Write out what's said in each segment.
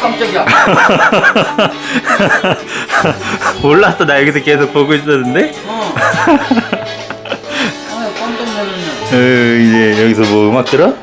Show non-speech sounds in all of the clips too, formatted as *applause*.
깜짝이야. *laughs* 몰랐어 나 여기서 계속 보고 있었는데 어. *laughs* 아유 깜짝 놀랐네. 어, 이제 여기서 뭐 음악 들어?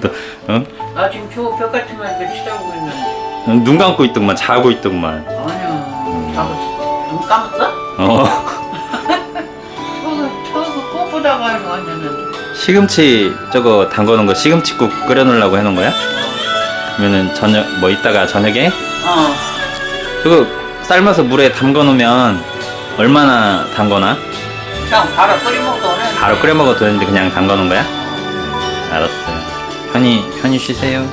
또, 어? 나 지금 저벽 같은 거 치다보고 있는데. 눈 감고 있더만 자고 있더만 아니야. 잡았어. 눈 감았어? 어 시금치 저거 담궈놓은 거 시금치국 끓여놓으려고 해놓은 거야? 그러면은 저녁 뭐 이따가 저녁에 어. 저거 삶아서 물에 담궈놓으면 얼마나 담궈놔? 그냥 바로 끓여 먹어도 오네. 바로 끓여 먹어도 되는데 그냥 담궈놓은 거야? 알았어요 편히 편히 쉬세요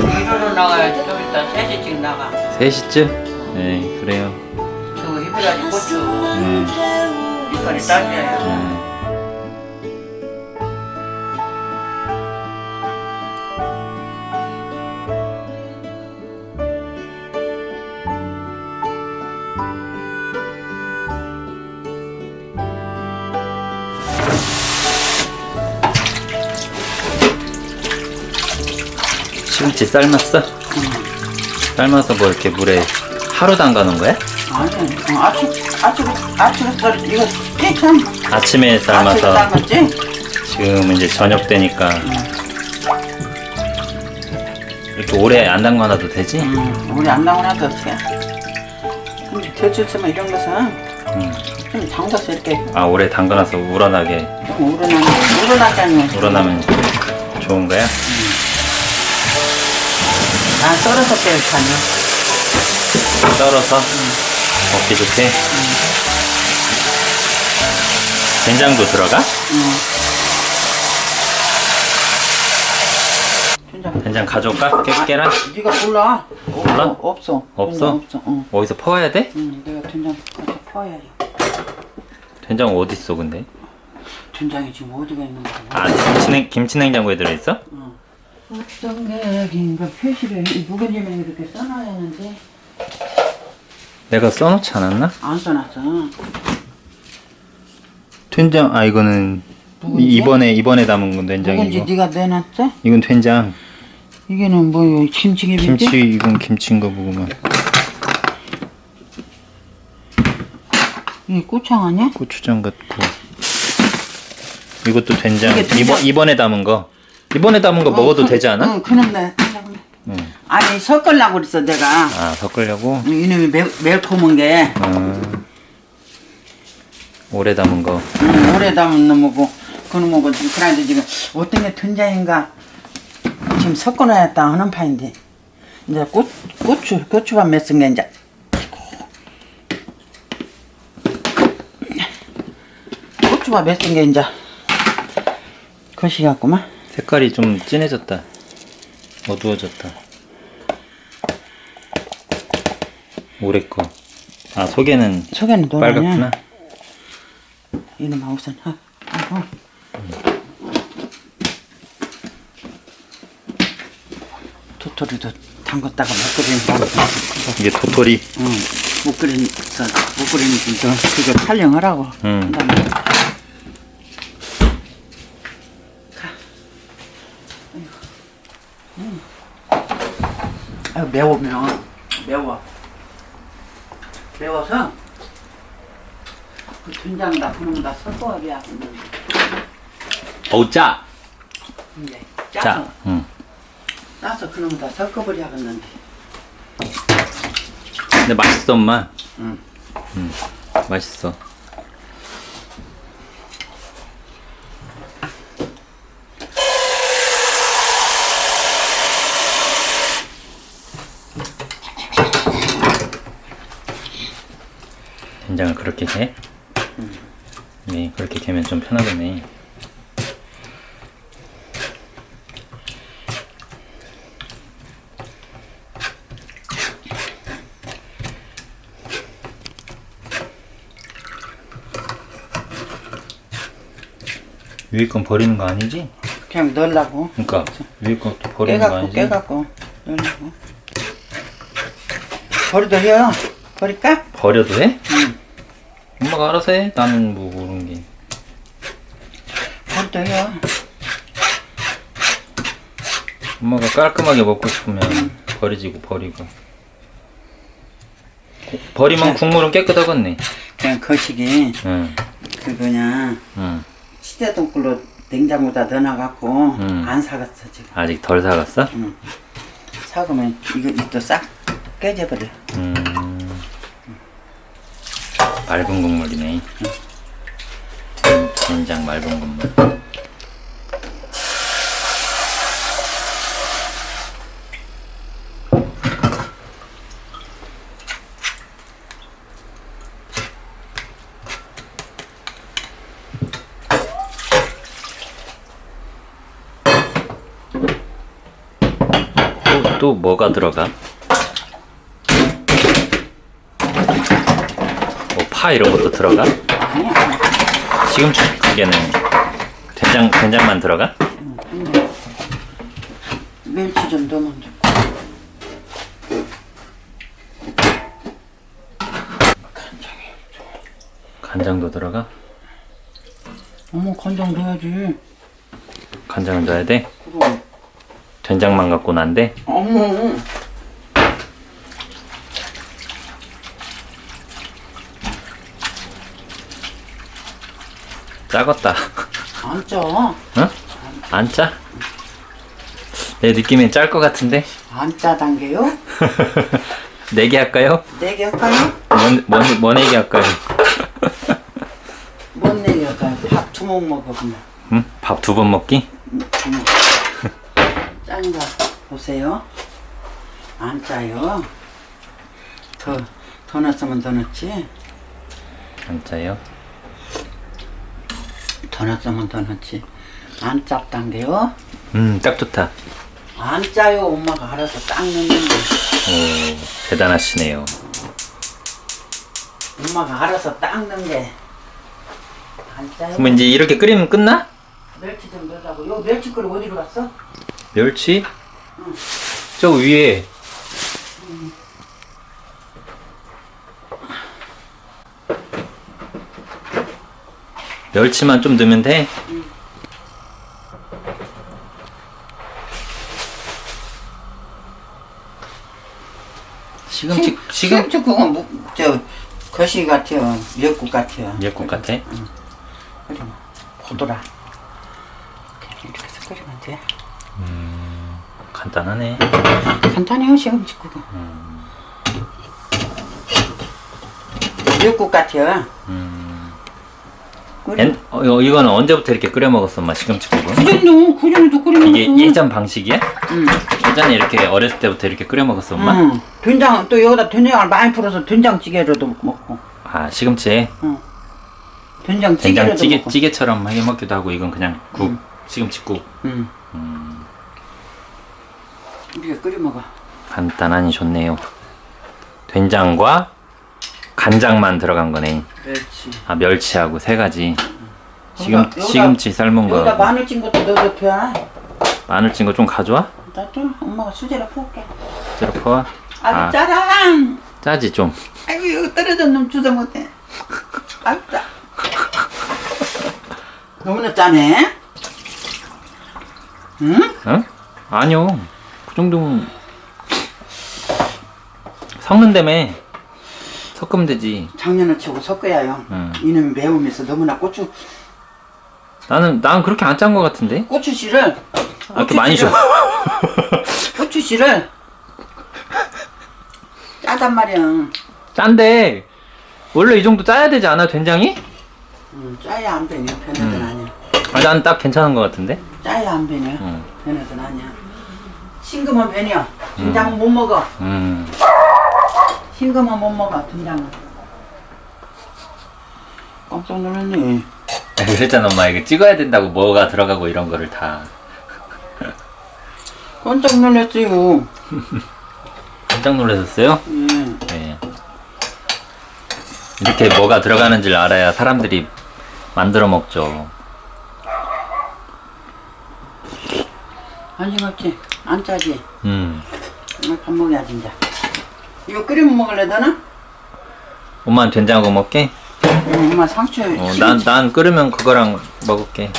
일하러 나가야지. 좀 이따 3시쯤 나가. 3시쯤? 네 그래요 저거 히브라지 고추. 네, 이빨이 딸려요. 네. 시금치 삶았어? 삶아서 뭐 이렇게 물에 하루 담가놓은 거야? 아니, 어, 아침, 아침, 아침 썰 이거 깨참. 아침에 아침 삶아서 삶았지? 지금 이제 저녁 되니까 이렇게 오래 안 담가놔도 되지? 음, 우리 안 나오나 도 어떻게? 근데 쓰면 이런 것은 음. 좀 담가서 이렇게 아 오래 담가놔서 우러나게 좀 우러나면 우러나잖아요. 우러나면 좋은 거야? 난 썰어서 빼야 하냐? 썰어서 먹기 좋게 된장도 들어가? 된장. 된장 가져올까? 깨, 깨란? 네가 몰라? 몰라? 없어. 없어. 없어? 된장 없어. 응. 어디서 퍼와야 돼? 응, 내가 된장 같이 퍼야지. 된장 어디 있어 근데? 된장이 지금 어디가 있는 거야? 아 김치 냉, 김치 냉장고에 들어있어? 어떤 계획인가 표시를 이 묵은지면 이렇게 써놔야 하는데 내가 써놓지 않았나? 안 써놨어. 된장 아 이거는 묵은지? 이- 이번에 이번에 담은 건 묵은지 된장이고 네가 내놨어? 이건 된장 이게는 뭐요? 김치김인데? 김치 이건 김치인가 보구만 이게 고창 아니야? 고추장 같고 이것도 된장 이게 된장. 이번 이번에 담은 거 이번에 담은 거 먹어도 그, 되지 않아? 응, 그런데 응. 아니 섞으려고 그랬어 내가. 아 섞으려고? 이놈이 매, 매콤한 게. 음, 오래 담은 거. 음, 오래 담은 놈이고 그놈 먹고 그런데 지금 어떤 게 된장인가 지금 섞어놔야겠다 하는 판인데. 이제 꽃, 고추 고추밥 몇쓴게 이제. 고추밥 몇쓴게 이제. 것이 같구만 색깔이 좀 진해졌다. 어두워졌다. 올해 거아 속에는 속에는 노랗냐? 빨갛구나. 이놈 아 우선. 하, 하고 도토리도 담갔다가 못 끓이는 거. 이게 도토리? 응, 못 끓이니까 못 끓이니까 그거 촬영하라고 응. 그다음에 음. 아유 매우면 매워 매워서 그 된장 다 그런 거다 섞어야 하는데 어우 짜! 이제 짜! 짜서 응. 짜서 그런 거다 섞어버려 하겠는데 근데 맛있어 엄마 응. 응 맛있어 된장을 그렇게 개? 네 그렇게 개면 좀 편하겠네 위에 건 버리는 거 아니지? 그냥 넣으려고 그러니까 위에 건또 버리는 거 깨갖고 아니지? 깨갖고 넣으려고 버리도 해요 버릴까? 버려도 해? 응 엄마가 알아서 해. 나는 뭐 모르는 게. 버리도 해요 엄마가 깔끔하게 먹고 싶으면 버리지고 버리고. 버리면 국물은 깨끗하겠네. 그냥 거시기 응, 그거냐 응. 시대동 걸로 냉장고다 넣어놔갖고 음. 안 사갔어 지금. 아직 덜 사갔어? 사그면 이거 이또 싹 깨져버려. 음. 맑은 국물이네. 된장 맑은 국물. 또, 또 뭐가 들어가? 뭐 파 이런 것도 들어가? 아니야. 시금치찌개는 된장 된장만 들어가? 멸치 좀 넣으면 좋고. 간장도 들어가? 어머 간장 넣어야지. 간장을 넣어야 돼? 그럼. 된장만 갖고 난데? 어머. 짜겠다. 안 짜. 어? 안 짜? 내 느낌엔 짤 것 같은데? 안 짜단 게요? 네개 할까요? 네개 할까요? 뭔, 뭔, 뭔 얘기 할까요? 뭔 네개 할까요? 밥 두먹 먹어 그냥. 응? 밥 두 번 먹기? 짠가 보세요. 안 짜요. 더, 더 넣었으면 더 넣지. 안 짜요? 더 넣었으면 더 넣지. 안 짭단게요? 음, 딱 좋다. 안 짜요. 엄마가 알아서 딱 넣는데. 오, 대단하시네요. 엄마가 알아서 딱 넣는 게. 안 짜요. 그러면 이제 이렇게 끓이면 끝나? 멸치 좀 넣으라고. 요 멸치 끓이 어디로 갔어? 멸치? 저 위에. 멸치만 좀 넣으면 돼? 시금치, 시금, 시금치 그건 뭐, 저 거시 같아요. 미역국 같아요. 미역국 같아? 끓이면 고더라. 이렇게 끓이면 돼. 간단하네. 간단해요 시금치 국은. 미역국 같아요. 끓이. 옛, 어, 이거- 이거는 언제부터 이렇게 끓여 먹었어, 엄마 시금치 국은? 그 정도 그 정도 끓이면 이게 예전 방식이야? 응. 예전에 이렇게 어렸을 때부터 이렇게 끓여 먹었어, 엄마? 응. 된장 또 여기다 된장을 많이 풀어서 된장찌개로도 먹고. 아, 시금치. 응. 된장찌개로도 된장찌개 먹고. 찌개처럼 하게 먹기도 하고 이건 그냥 국, 시금치 국. 응. 이렇게 끓여 먹어. 간단하니 좋네요. 된장과 간장만 들어간 거네. 그렇지. 아 멸치하고 세 가지. 시금 여기다- 여기다- 시금치 삶은 여기다 거 마늘 찐 것도 넣어도 돼. 마늘 찐 거 좀 가져와. 나도 엄마가 수제로 풀게. 저로 퍼와. 아유 아 짜랑. 짜지 좀. 아이고 여기 떨어진 놈 주워 못해. 아유 짜. 너무나 짜네. 응? 응? 아니요. 그 정도면 섞는다며. 섞으면 되지. 작년을 치고 섞어야요. 응. 이놈 매우면서 너무나 고추 나는 난 그렇게 안 짠 거 같은데. 고추씨를 아, 이렇게 많이 줘. *laughs* 고추씨를 짜단 말이야. 짠데. 원래 이 정도 짜야 되지 않아 된장이? 응, 짜야 안 배냐 변하든 아니야. 아, 난 딱 괜찮은 거 같은데. 짜야 안 배냐 응. 변하든 아니야. 싱거면 배냐. 된장은 못 먹어. 음. 싱거면 못 먹어 된장은. 깜짝 놀랐네. 그랬잖아 엄마 이거 찍어야 된다고 뭐가 들어가고 이런 거를 다 깜짝 놀랐어요. 깜짝 놀라셨어요? 예. 네. 이렇게 뭐가 들어가는지를 알아야 사람들이 만들어 먹죠. 안 싱겁지? 안 짜지? 음. 밥 먹어야지 이제. 이거 끓이면 먹을래 너는? 엄마는 된장하고 먹게? 응, 엄마 상추 어, 난, 난 끓으면 그거랑 먹을게.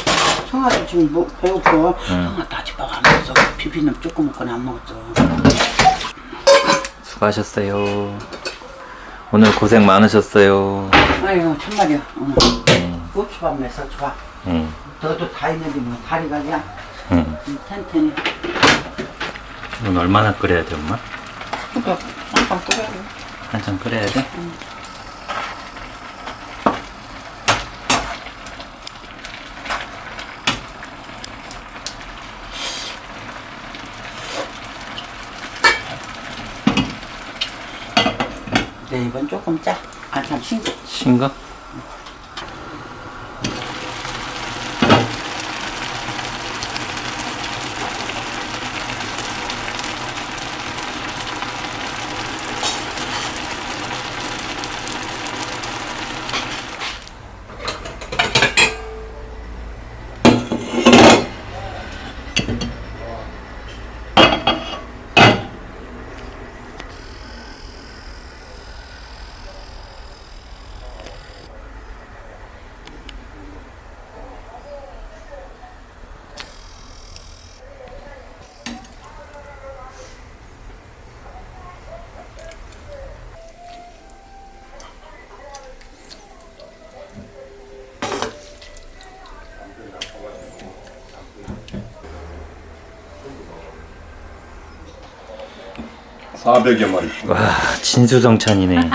청아도 지금 뭐 배고파. 응. 청아 다집밥 안 먹었어. 저 비비는 조금 먹거나 안 먹었죠. 수고하셨어요. 오늘 고생 많으셨어요. 아이고 참말이야. 응. 고추밥 매서 좋아. 응, 너도 다 있는데 뭐 다리가 그냥 응. 텐텐히. 오늘 얼마나 끓여야 돼, 엄마? 그거 쌈밥 끓여야 돼. 한참 끓여야 돼? 네 이건 조금 짜. 아참 싱거. 싱거? 사백여 마리. 와, 진수성찬이네.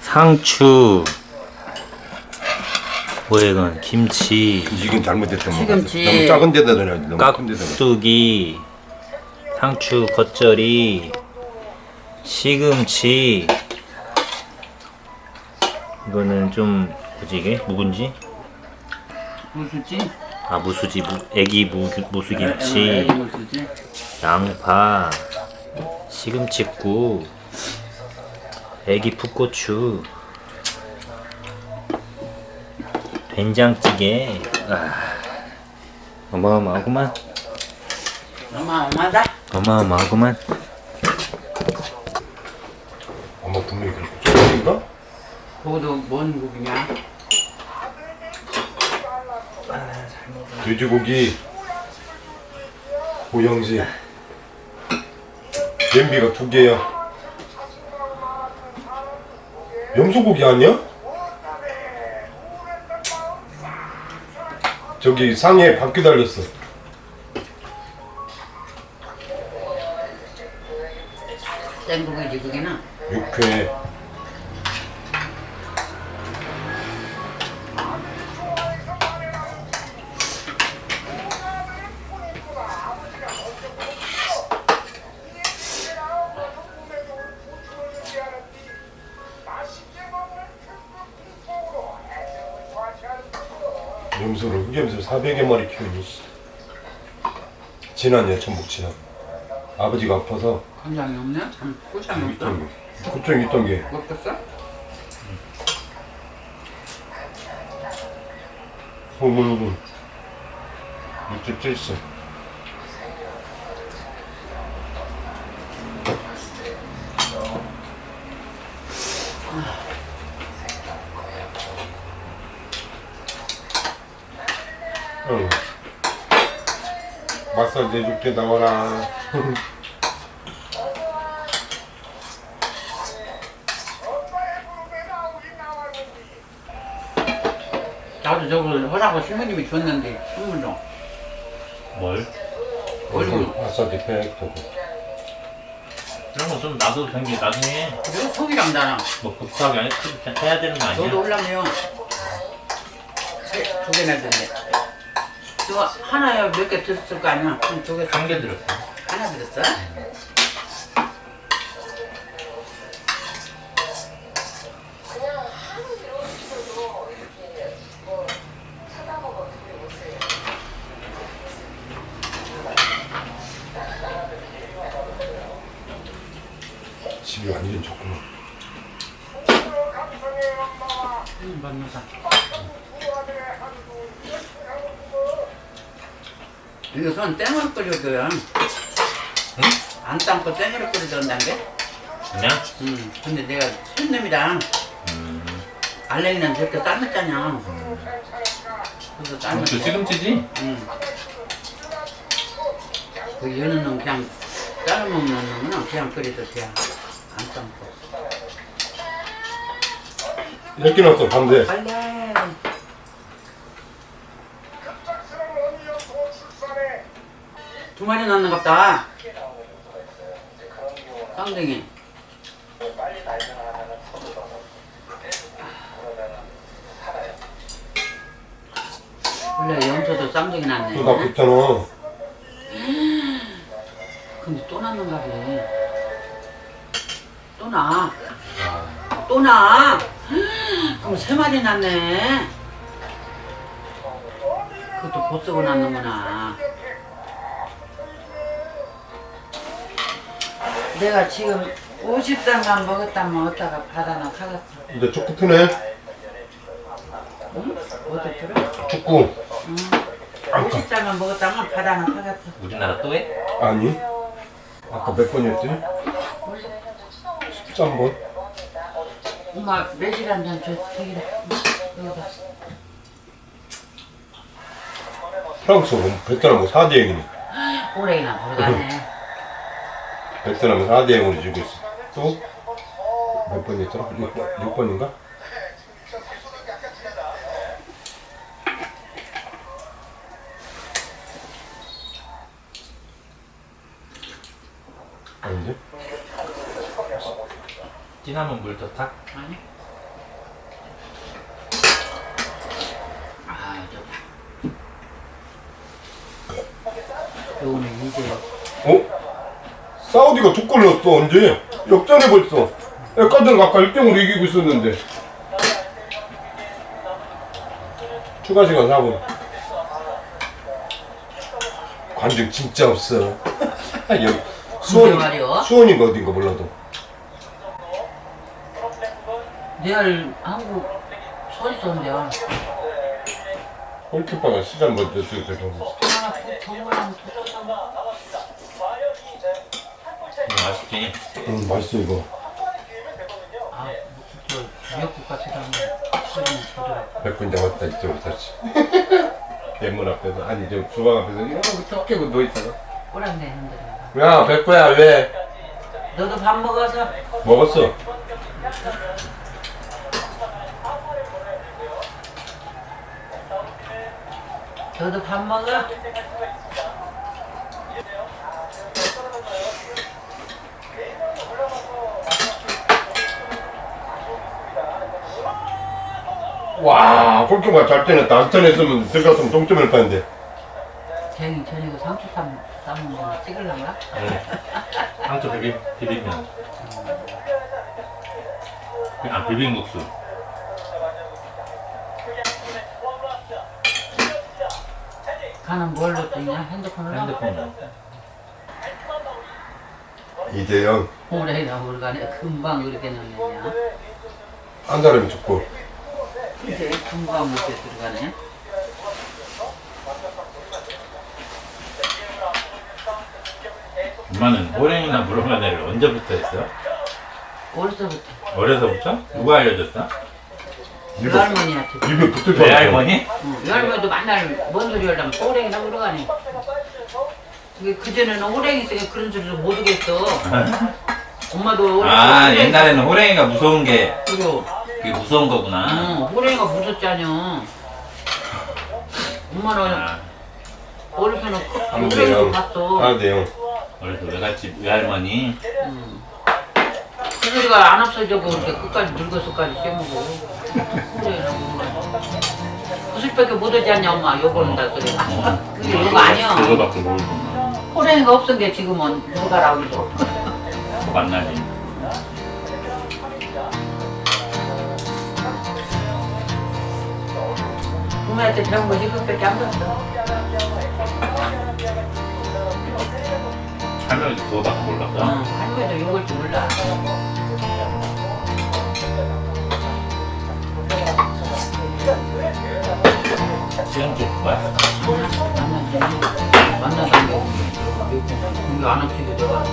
상추. 뭐야, 이건? 김치, 이건 잘못됐던 거 시금치. 너무 작은 데다 넣어야지. 너무 큰 데다 넣어. 깍두기, 상추 겉절이, 시금치. 이거는 좀 뭐지 이게 묵은지? 무수지? 아 무수지, 무, 애기 무, 무수김치, 애기 무수지? 양파, 시금치국, 애기 풋고추, 된장찌개. 아, 어마어마하구만. 어마어마하다. 어마어마하구만. 아마 분명히 그렇고. 저인가? 그것도 뭔 국이냐? 돼지고기, 보영지, 냄비가 두 개야. 염소고기 아니야? 저기 상에 바퀴 달렸어. 염소를 흑염소 400여 마리 키우니 씨. 지난해 전북 지난 아버지가 아파서 간장이 없네? 참 없어? 있던 게 그쪽에 있던 게 먹겠어? 소물군 육즙 찔있어 응. 마사지 해줄게 나와라. 나도 저걸 허라고 신부님이 줬는데 신문종 뭘? 얼굴 마사지 팩 그런 거 좀 나도 경기 나중에 그리고 속이랑 나랑. 뭐 급하게 안 해- 해야 되는 거 아니야? 너도 올라면. 세- 두 개나 줬 네저 하나에 몇 개 들었을 거 아니야? 그럼 두 개 한 개 들었어. 하나 들었어? 집이 완전 좋구나 응 맞는다 이것은 땡으로 끓여줘야 안 담고 땡으로 끓여준다는 게? 그냥? 응 근데 내가 손님이랑 알레기는 저렇게 삶았잖아 그래서 삶았어 시금치지? 응. 그 여는 놈 그냥 따로 먹는 놈은 그냥 끓여도 돼. 안. 몇개 넣었어 반대 빨리. 두 마리 넣는 것다. 쌍둥이. 원래 염소도 쌍둥이 낳네. 또나 붙잖아 근데 또 낳는가 봐. 또 나. 또 나. 그럼 세 마리 낳네. 그것도 못 쓰고 낳는구나. 내가 지금 50달만 먹었다면 어디다가 받아나 사갔어. 이제 축구 트네 응? 어디 들어? 축구 응. 50달만 먹었다면 받아나 사갔어. 우리나라 또 해? 아니 아까 몇 번이었지? 13번 엄마 매실 한잔 줘. 저기다. 여기다. 프랑스 뭐 베트남 4대 행이네 오래나 모르겠네. 베트남 4대 행으로 지고 있어 또? 몇 번이었더라? 6번, 6번인가? 아닌데? 진하면 물더 타? 아니. 아, 저. 요거는 이제 어? 사우디가 두 골 넣었어 언제? 역전해 벌써 에콰도르가 아까 1등으로 이기고 있었는데 추가 시간 4분 관중 진짜 없어 *laughs* 여기 수원, 말이요? 수원인가 어딘가 몰라도 내일 한국 서 있었는데요. 골키퍼가 시간 먼저 쓰고 하나 정말랑 맛있지? 음 맛있어 이거 아, 저 미역국 같이 하면 시간이 부드럽고. 몇분 잡았다 이쪽으로 다시 대문 앞에서 아니 저 주방 앞에서 이러고 턱 깨고 누워 있다가 꼬랑내 흔들어. 야 백구야 왜 너도 밥 먹어서 먹었어 너도 밥 먹어. 와 골키퍼가 잘 때렸다 안 때렸으면 들어갔으면 동점일 뻔했는데. 쟁이 저녁에 상추 삶 삶은 거 찍을란가? 상추 비빔, 비빔면. 아 비빔국수. 가는 뭘로 뜨냐? 핸드폰으로? 핸드폰으로. 이대영. 오래나 모르가네? 금방 그렇게 넣느냐? 한 사람이 죽고 그게 금방 그렇게 들어가네 엄마는 호랭이나 물어가네를 언제부터 했어? 어려서부터 어려서부터? 누가 알려줬어? 그 할머니한테 입에 붙을 줄 내 알았어 할머니? 응, 이 할머니도 맨날 뭔 소리 하려면 오랭이나 물어가네 그게 그전에는 오랭이 있으니까 그런 못 하겠어 *laughs* 엄마도 아 오랭이- 옛날에는 호랭이가 무서운 게 그리고 그게 무서운 거구나. 응, 호랭이가 무섭잖여 엄마는 아, 어려서는 호랭이도 봤어. 한대영 어려서 외갓집 외할머니? 응. 그 소리가 안 없어져고 이렇게 끝까지 늙어서까지 쎄먹어 그래 구슬밖에 못 하지 않냐 엄마? 요거는 다 소리가 그게 요거 아니야. 그거밖에 모르고. 호랭이가 없은 게 지금은 누가라고 해도. 또 만나지 부모한테 배운 거 이것밖에 안 배웠어. 할머니도 그거밖에 응, 몰랐어 할머니도 이걸 줄 몰라. 시험 줄 거야? 만나다니 이거 안 없이도 내가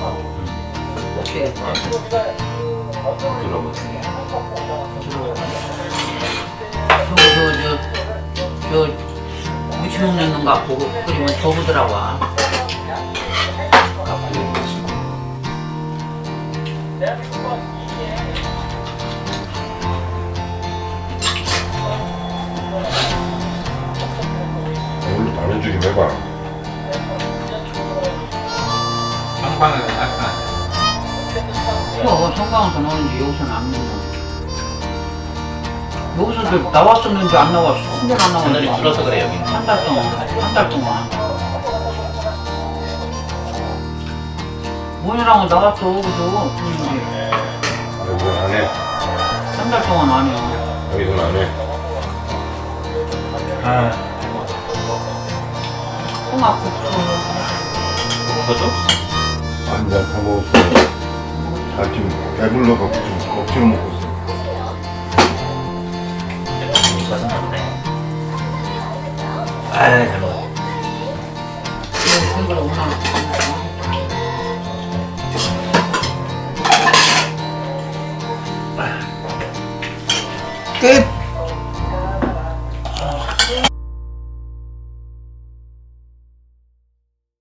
어떻게 들어보지 저거 요 무치 먹는 거 보고 끓이면 더 부드러워. 오늘 반응주 좀 해봐. 장판은 약간. 뭐 청강은 더 넣는지 여기서는 안 넣는. 여기서 도 나왔었는지 안 나왔어. 한 달 안 하늘이 나왔어. 불어서 그래 여기. 한달 동안, 한달 동안. 모이랑은 나왔어, 그죠? 여기서는 안 해. 한달 동안 안 해. 여기서는 안 해. 아, 홍합국수. 저도? 한잔 타먹었어. 나 지금 배불러서 지금 억지로 먹고 있어. 아,